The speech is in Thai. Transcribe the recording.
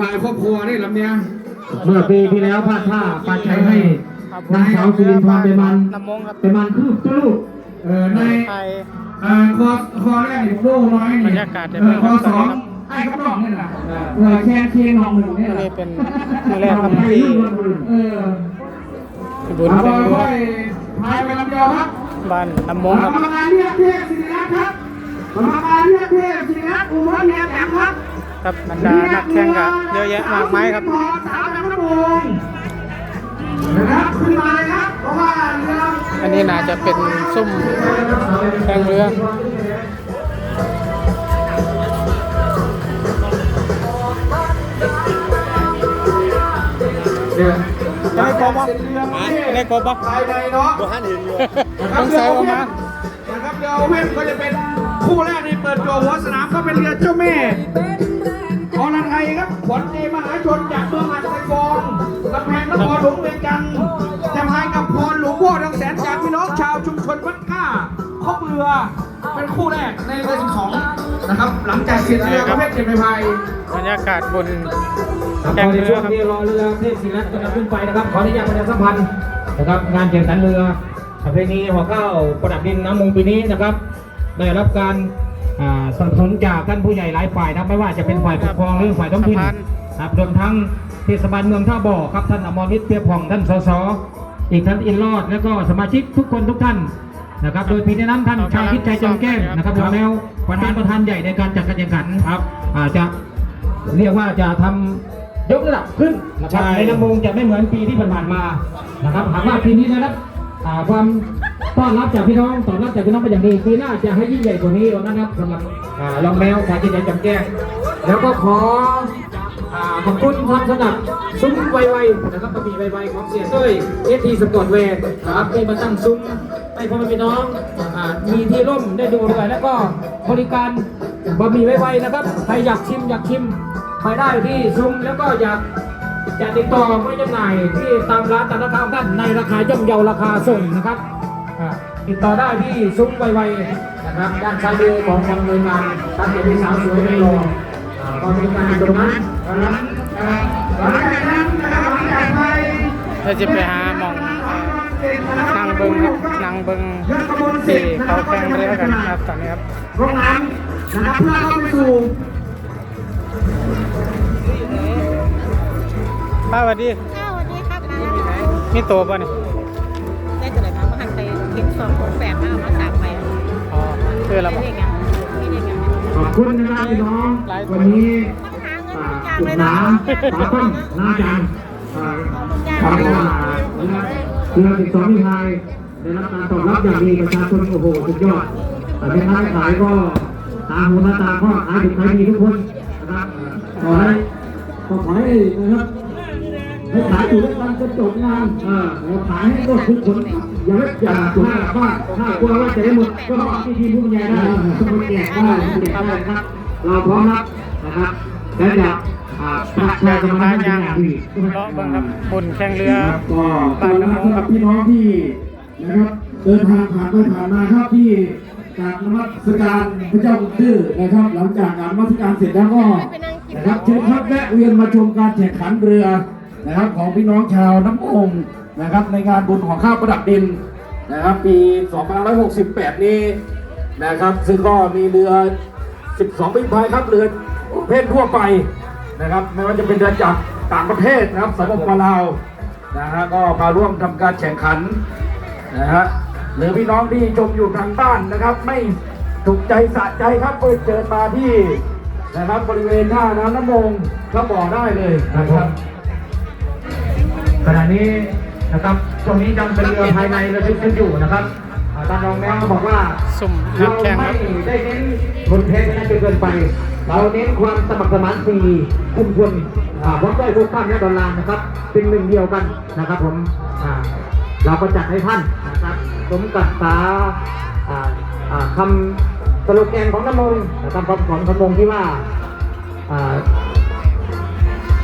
พายครอบครัวนี่ลำเนี้ยเมื่อปีที่แล้วพลาดท่าปาชัยให้นางสาวสิรินทร์ไปมันน้ำมงครับไปมันคืบตุลูกเออในไทยเอ่อคอคอแรกนี่โล่น้อยนี่บรรยากาศจะเอเป็นอคอสองครับไอ้ข้างนอกนี่แหละเออแค่เคียงนองหนึ่งนี่อันแหละนี้เป็นมือแรกครับที่เออบุญเอาเป็นไว้พายไปลำเดียวครับบ้านน้ำมงกครรับรมการเรียกเทพศิริรัตน์ครับกรรมการเรียกเทพศิริรัตน์อุโมงค์เนียแหลม ครับครับบรรดานักแข่งก็เยอะแยะมากมายครับพอสามแม่พระองค์นะครับขึ้นมาเลยครับเพราะว่าเรืออันนี้น่าจะเป็นซุ้มแข่งเรือเนี่ยได้กบปะเรือมาได้กบปะภายในเนาะต้องใส่ออกมานะครับเรือเว่นก็จะเป็นคู่แรกในเปิดตัวหัวสนามก็เป็นเรือเจ้าแม่อรไทย ครับขวัญใจมหาชนจากเมืองหัดไทยฟองกำแพงนครหลวงเวียงจันทร์จะพายกับพรหลวงพ่อทองแสนจากพี่น้องชาวชุมชนวัดก้าคบเรือเป็นคู่แรกในเรือ12นะครับ หลังจากเสร็จเรือประเภทเจ็ดใบพายบรรยากาศบนครับแข่งในเรือช่วงครับที่รอเรือเทพศิริรัตน์กำลังขึ้นไปนะครับขออนุญาตประชาสัมพันธ์นะครับงานแข่งขันเรือประเพณีหัวข้าวประดับดินน้ำมงปีนี้นะครับได้รับการ สนับสนุนจากท่านผู้ใหญ่หลายฝ่ายนะครับไม่ว่าจะเป็นฝ่ายปกครองหรือฝ่ายท้องถิ่นสะพานครับรวมทั้งเทศบาลเมืองท่าบ่อครับท่านอมรฤทธิ์เพียรผ่องท่านสสอีกท่านอินรอดแล้วก็สมาชิกทุกคนทุกท่านนะครับ โดยปีนี้นั้นท่านชายคิดใจจงแก้มนะครับรองแล้วประธานประธานใหญ่ในการจัดการแข่งขันครับอาจจะเรียกว่าจะทำยกระดับขึ้นนะครับในลำมงจะไม่เหมือนปีที่ผ่านๆมานะครับหากว่าปีนี้นะครับ อ่าความต้อนรับจากพี่น้องต้อนรับจากพี่น้องเป็นอย่างดีปีหน้าจะให้ยิ่งใหญ่กว่านี้นะครับสำหรับอ่ารองแมวชายคิดใจจงแก้มแล้วก็ขออ่าขอบคุณความสนับซุ้มไวๆนะครับบะหมี่ไวๆของเสียเต้ยเอทีสปอร์ตแวร์นะครับที่มาตั้งซุ้มให้พ่อแม่พี่น้องอ่ามีที่ร่มได้ดูด้วยแล้วก็บริการบะหมี่ไวๆนะครับใครอยากชิมอยากชิมไปได้ที่ซุ้มแล้วก็อยาก จะติดต่อไม่จำหน่ายที่ตามร้านตามราคาของท่านในราคาย่อมเยาราคาส่งนะครับอ่าติดต่อได้ที่ซุ้มไวๆนะครับด้านซ้ายมือของทางหน่วยงานท่านเห็นพี่สาวสวยไม่รออ่าก็มีการอยู่ตรงนั้นนะครับหลังจากนั้นนะครับหลังจากไปเราจะไปหาหมองนั่งเบิงครับนั่งเบิงที่เขาแข่งเรือกันครับตอนนี้ครับห้องน้ำนะครับเพื่อเข้าไปสู่ ป้าสวัสดีอ้าวสวัสดีครับนะมีตัวป่ะนี่ได้ตัวไหนมามาหันไปเห็นสองคนแฝดมาเอามาสามไปอ๋อคือเราไม่บอกได้ยังไม่ได้ยังขอบคุณนะครับพี่น้องวันนี้ต้องหาเงินอ่าทุกอย่างจุเลดยเนาะน้ำปาต้นน้ำจันทร์อ่าทำมานะครับเรือติดสองที่ไทยได้รับการตอบรับอย่างดีประชาชนโอ้โหสุดยอดแต่เป็นร้านขายก็ตาหูตาตาก็ขายดีขายดีทุกคนนะครับขอให้ขอให้นะครับ ให้ขายอยู่ด้วยกันจนจบงานเออแล้วขายให้ก็ทุกคนอย่าเล็กอย่าตัวหน้าบ้านถ้ากลัวว่าจะได้หมดก็ต้องที่ทีมผู้บรรยายได้ทุกคนแจกได้แจกได้ครับ เราพร้อมรับนะครับและจะอ่าประชาเดี๋ยวชจะนพามายังอย่างดีเลาะเบิ้งครับบนแข่งเรือครับก็บ้านน้ำมงครับพี่น้องที่นะครับเดินทางผ่านไปผ่านมาครับที่กราบนมัสการพระเจ้าคุณตื้อนะครับ หลังจากกราบนมัสการเสร็จแล้วก็นะครับเชิญครับแวะเวียนมาชมการแข่งขันเรือ นะครับของพี่น้องชาวน้ำองนะครับในงานบุญของข้าวประดับดินนะครับปี 2568 นี้นะครับซึ่งก็มีเรือ 12 ปีพายครับเรือประเภททั่วไปนะครับไม่ว่าจะเป็นเรือจากต่างประเทศนะครับสปปลาวนะฮะก็มาร่วมทำการแข่งขันนะฮะหรือพี่น้องที่ชมอยู่ทางบ้านนะครับ ไม่ถูกใจสะใจครับก็เชิญมาที่นะครับบริเวณท่าน้ำน้ำมงพระบ่อได้เลยนะครับ ขณะนี้นะครับช่วงนี้ยังเป็นเรือภายในระทึกกันอยู่นะครับอ่าท่านรองแม่ก็บอกว่าสุ่มนัเรากแข่งคไม่รับได้เน้นผลเทสนั้นจนเกินไป เราเน้นความสมัครสมานสีคุมชนอ่าพร้อมด้วยพวกข้ามและดอลลาร์นะครับ เป็นหนึ่งเดียวกันนะครับผมอ่าเราก็จัดให้ท่านนะครับสมกับตาอ่าอ่าคำสโลแกนของน้ำมงนะครับของของน้ำมงที่ว่าอ่า